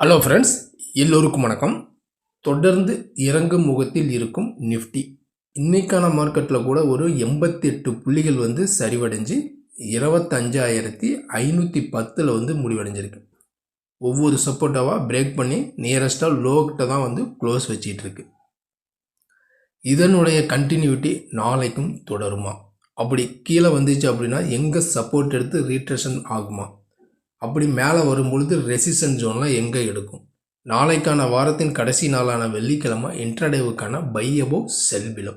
Hello friends எல்லோருக்கும் வணக்கம். தொடர்ந்து இறங்கும் முகத்தில் இருக்கும் நிஃப்டி இன்னைக்கான மார்க்கெட்டில் கூட ஒரு எண்பத்தி எட்டு புள்ளிகள் வந்து சரிவடைஞ்சு இருபத்தஞ்சாயிரத்தி ஐநூற்றி பத்தில் வந்து முடிவடைஞ்சிருக்கு. ஒவ்வொரு சப்போர்ட்டாவாக பிரேக் பண்ணி நியரஸ்ட்டாக லோக்கிட்ட தான் வந்து க்ளோஸ் வச்சிகிட்ருக்கு இதனுடைய கண்டினியூட்டி நாளைக்கும் தொடருமா? அப்படி கீழே வந்துச்சு அப்படின்னா எங்கே சப்போர்ட் எடுத்து ரீட்ரெஷன் ஆகுமா? அப்படி மேலே வரும்பொழுது ரெசிஷன் ரெசிஸ்டன்ஸ் ஜோன்லாம் எங்கே எடுக்கும்? நாளைக்கான வாரத்தின் கடைசி நாளான வெள்ளிக்கிழமை இன்ட்ரடேவுக்கான பை அபோ செல் பிலோ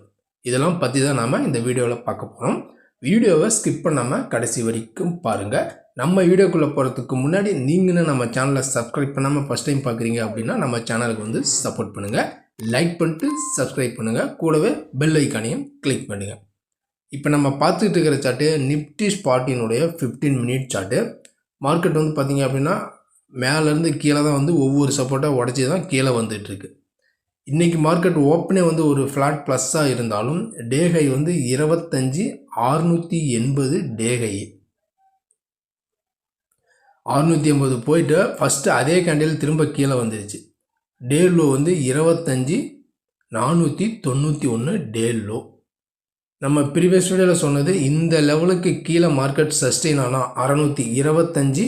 இதெல்லாம் பற்றி தான் நாம் இந்த வீடியோவில் பார்க்க போகிறோம் வீடியோவை ஸ்கிப் பண்ணாமல் கடைசி வரைக்கும் பாருங்கள் நம்ம வீடியோக்குள்ளே போகிறதுக்கு முன்னாடி நீங்களும் நம்ம சேனலை சப்ஸ்கிரைப் பண்ணாமல் ஃபஸ்ட் டைம் பார்க்குறீங்க அப்படின்னா நம்ம சேனலுக்கு வந்து சப்போர்ட் பண்ணுங்கள் லைக் பண்ணிட்டு சப்ஸ்கிரைப் பண்ணுங்கள் கூடவே பெல் ஐக்கானையும் கிளிக் பண்ணுங்கள் இப்போ நம்ம பார்த்துட்டு இருக்கிற சார்ட்டு நிப்டி ஸ்பாட்டினுடைய ஃபிஃப்டீன் மினிட் சார்ட்டு மார்க்கெட் வந்து பார்த்திங்க அப்படின்னா மேலேருந்து கீழே தான் வந்து ஒவ்வொரு சப்போர்ட்டாக உடச்சி தான் கீழே வந்துட்டுருக்கு. இன்றைக்கி மார்க்கெட் ஓப்பனே வந்து ஒரு ஃப்ளாட் ப்ளஸ்ஸாக இருந்தாலும் டே ஹை வந்து இருபத்தஞ்சி ஆறுநூற்றி எண்பது டே ஹை அறுநூற்றி எண்பது போயிட்டு ஃபஸ்ட்டு அதே கேண்டில் திரும்ப கீழே வந்துருச்சு. டே லோ வந்து இருபத்தஞ்சி நானூற்றி தொண்ணூற்றி ஒன்று டே லோ நம்ம ப்ரீவியஸ் வீடியோவில் சொன்னது இந்த லெவலுக்கு கீழே மார்க்கெட் சஸ்டெயின் ஆனால் அறநூற்றி இருபத்தஞ்சி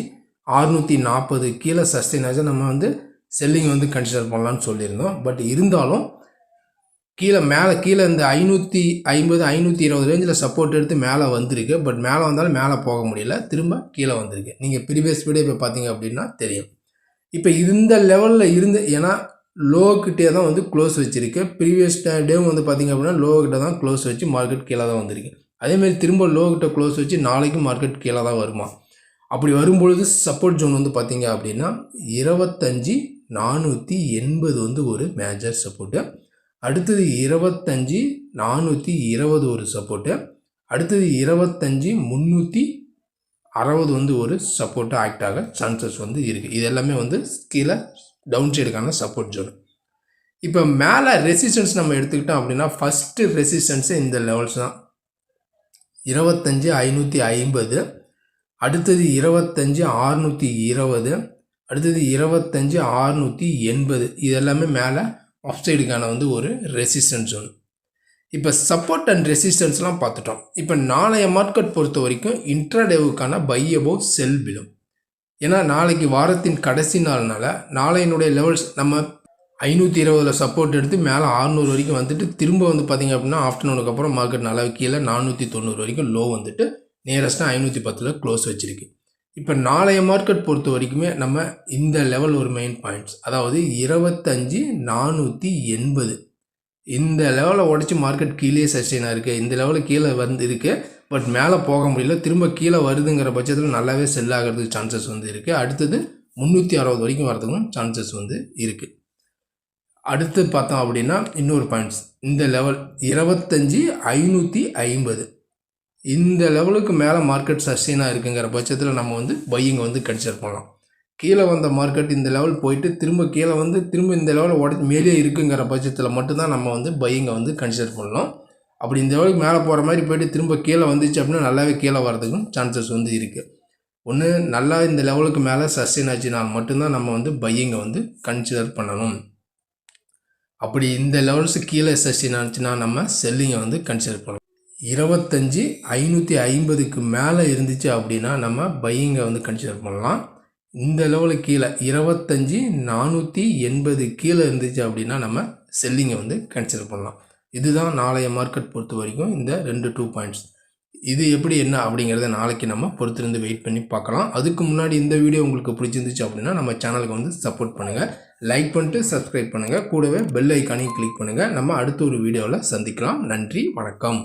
அறுநூற்றி நாற்பது கீழே சஸ்டெயின் ஆச்சு. நம்ம வந்து செல்லிங் வந்து கன்சிடர் பண்ணலான்னு சொல்லியிருந்தோம். பட் இருந்தாலும் கீழே மேலே கீழே இந்த ஐநூற்றி ஐம்பது ஐநூற்றி இருபது ரேஞ்சில் சப்போர்ட் எடுத்து மேலே வந்திருக்கு. பட் மேலே வந்தாலும் மேலே போக முடியல. திரும்ப கீழே வந்திருக்கு. நீங்கள் ப்ரீவியஸ் வீடியோ இப்போ பார்த்தீங்க அப்படின்னா தெரியும். இப்போ இந்த லெவலில் இருந்து ஏன்னா லோக்கிட்டே தான் வந்து க்ளோஸ் வச்சுருக்கேன் ப்ரீவியஸ் டேவும் வந்து பார்த்திங்க அப்படின்னா லோக்கிட்ட தான் க்ளோஸ் வச்சு மார்க்கெட் கீழே தான் வந்திருக்கு. அதேமாதிரி திரும்ப லோக்கிட்ட க்ளோஸ் வச்சு நாளைக்கும் மார்க்கெட் கீழே தான் வருமா? அப்படி வரும்பொழுது சப்போர்ட் ஜோன் வந்து பார்த்திங்க அப்படின்னா இருபத்தஞ்சி நானூற்றி எண்பது வந்து ஒரு மேஜர் சப்போர்ட்டு அடுத்தது இருபத்தஞ்சி நானூற்றி இருபது ஒரு சப்போர்ட்டு அடுத்தது இருபத்தஞ்சி முந்நூற்றி அறுபது வந்து ஒரு சப்போர்ட்டாக ஆக்ட் ஆக சான்சஸ் வந்து இருக்குது இது எல்லாமே வந்து கீழே டவுன் சைடுக்கான சப்போர்ட் ஜோன் இப்போ மேலே ரெசிஸ்டன்ஸ் நம்ம எடுத்துக்கிட்டோம் அப்படின்னா ஃபஸ்ட்டு ரெசிஸ்டன்ஸு இந்த லெவல்ஸ் தான். இருபத்தஞ்சி ஐநூற்றி ஐம்பது அடுத்தது இருபத்தஞ்சி ஆறுநூற்றி இருபது அடுத்தது இருபத்தஞ்சி ஆறுநூற்றி எண்பது. இது எல்லாமே மேலே ஆஃப் சைடுக்கான வந்து ஒரு ரெசிஸ்டன்ஸ் ஒன்று இப்போ சப்போர்ட் அண்ட் ரெசிஸ்டன்ஸ்லாம் பார்த்துட்டோம். இப்போ நாளைய மார்க்கெட் பொறுத்த வரைக்கும் இன்ட்ராடேவுக்கான பை அபோவ் செல் பிலும் ஏன்னா நாளைக்கு வாரத்தின் கடைசி நாள்னால நாளையினுடைய லெவல்ஸ் நம்ம ஐநூற்றி இருபதில் சப்போர்ட் எடுத்து மேலே ஆறுநூறு வரைக்கும் வந்துட்டு திரும்ப வந்து பார்த்திங்க அப்படின்னா ஆஃப்டர்நூனுக்கு அப்புறம் மார்க்கெட் நல்லா கீழே நானூற்றி தொண்ணூறு வரைக்கும் லோ வந்துட்டு நியரஸ்ட்டாக ஐநூற்றி பத்தில் க்ளோஸ் வச்சுருக்கு. இப்போ நாளைய மார்க்கெட் பொறுத்த வரைக்குமே நம்ம இந்த லெவல் ஒரு மெயின் பாயிண்ட்ஸ் அதாவது இருபத்தஞ்சி நானூற்றி எண்பது. இந்த லெவலில் உடச்சி மார்க்கெட் கீழே சஸ்டெயின் இருக்குது இந்த லெவலில் கீழே வந்து இருக்குது பட் மேலே போக முடியல. திரும்ப கீழே வருதுங்கிற பட்சத்தில் நல்லாவே செல் ஆகிறதுக்கு சான்சஸ் வந்து இருக்குது அடுத்தது முந்நூற்றி அறுபது வரைக்கும் வரதுக்கும் சான்சஸ் வந்து இருக்குது அடுத்து பார்த்தோம் அப்படின்னா இன்னொரு பாயிண்ட்ஸ் இந்த லெவல் இருபத்தஞ்சி ஐநூற்றி ஐம்பது. இந்த லெவலுக்கு மேலே மார்க்கெட் சஸ்டெயினாக இருக்குங்கிற பட்சத்தில் நம்ம வந்து பையிங்கை வந்து கன்சிடர் பண்ணலாம். கீழே வந்த மார்க்கெட் இந்த லெவல் போயிட்டு திரும்ப கீழே வந்து திரும்ப இந்த லெவலில் உடச்சி மேலே இருக்குங்கிற பட்சத்தில் மட்டும்தான் நம்ம வந்து பையிங்கை வந்து கன்சிடர் பண்ணலாம் அப்படி இந்த லெவலுக்கு மேலே போகிற மாதிரி போயிட்டு திரும்ப கீழே வந்துச்சு அப்படின்னா நல்லாவே கீழே வரதுக்கும் சான்சஸ் வந்து இருக்குது ஒன்று நல்லா இந்த லெவலுக்கு மேலே சஸ்டெயின் ஆச்சுனால் மட்டும்தான் நம்ம வந்து பையிங்கை வந்து கன்சிடர் பண்ணணும். அப்படி இந்த லெவல்ஸு கீழே சஸ்டெயின் ஆச்சுன்னா நம்ம செல்லிங்கை வந்து கன்சிடர் பண்ணணும். இருபத்தஞ்சி ஐநூற்றி ஐம்பதுக்கு மேலே இருந்துச்சு அப்படின்னா நம்ம பையிங்கை வந்து கன்சிடர் பண்ணலாம். இந்த லெவலுக்கு கீழே இருபத்தஞ்சி நானூற்றி எண்பது கீழே இருந்துச்சு அப்படின்னா நம்ம செல்லிங்கை வந்து கன்சிடர் பண்ணலாம். இதுதான் நாளைய மார்க்கெட் பொறுத்த வரைக்கும் இந்த ரெண்டு டூ பாயிண்ட்ஸ் இது எப்படி என்ன அப்படிங்கிறத நாளைக்கு நம்ம பொறுத்திருந்து வெயிட் பண்ணி பார்க்கலாம். அதுக்கு முன்னாடி இந்த வீடியோ உங்களுக்கு பிடிச்சிருந்துச்சு அப்படின்னா நம்ம சேனலுக்கு வந்து சப்போர்ட் பண்ணுங்கள் லைக் பண்ணிட்டு சப்ஸ்கிரைப் பண்ணுங்கள் கூடவே பெல் ஐக்கானையும் கிளிக் பண்ணுங்கள் நம்ம அடுத்த ஒரு வீடியோவில் சந்திக்கலாம். நன்றி வணக்கம்.